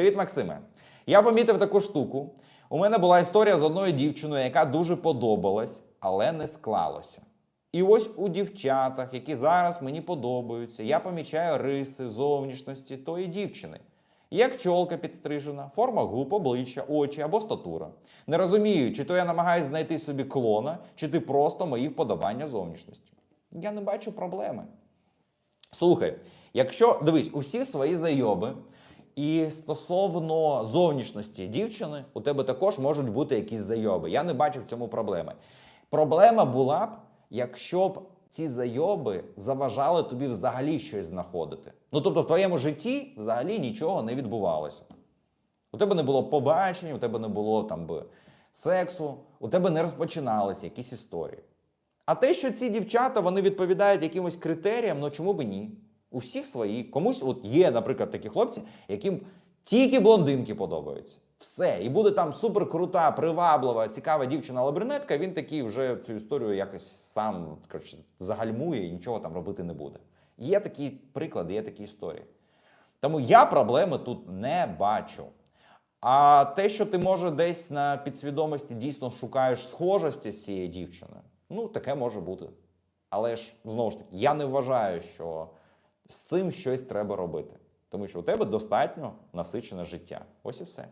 Привіт, Максиме. Я помітив таку штуку. У мене була історія з одною дівчиною, яка дуже подобалась, але не склалося. І ось у дівчатах, які зараз мені подобаються, я помічаю риси зовнішності тої дівчини. Як чолка підстрижена, форма губ, обличчя, очі або статура. Не розумію, чи то я намагаюся знайти собі клона, чи ти просто мої вподобання зовнішності. Я не бачу проблеми. Слухай, якщо дивись, у всіх свої зайоби, і стосовно зовнішності дівчини, у тебе також можуть бути якісь зайоби. Я не бачу в цьому проблеми. Проблема була б, якщо б ці зайоби заважали тобі взагалі щось знаходити. Ну тобто, в твоєму житті взагалі нічого не відбувалося. У тебе не було побачень, у тебе не було там би сексу, у тебе не розпочиналися якісь історії. А те, що ці дівчата вони відповідають якимось критеріям, ну чому би ні? У всіх свої. Комусь от є, наприклад, такі хлопці, яким тільки блондинки подобаються. Все. І буде там суперкрута, приваблива, цікава дівчина але він такий вже цю історію якось сам коротше, загальмує і нічого там робити не буде. Є такі приклади, є такі історії. Тому я проблеми тут не бачу. А те, що ти може десь на підсвідомості дійсно шукаєш схожості з цією дівчиною, ну таке може бути. Але ж знову ж таки, я не вважаю, що з цим щось треба робити. Тому що у тебе достатньо насичене життя. Ось і все.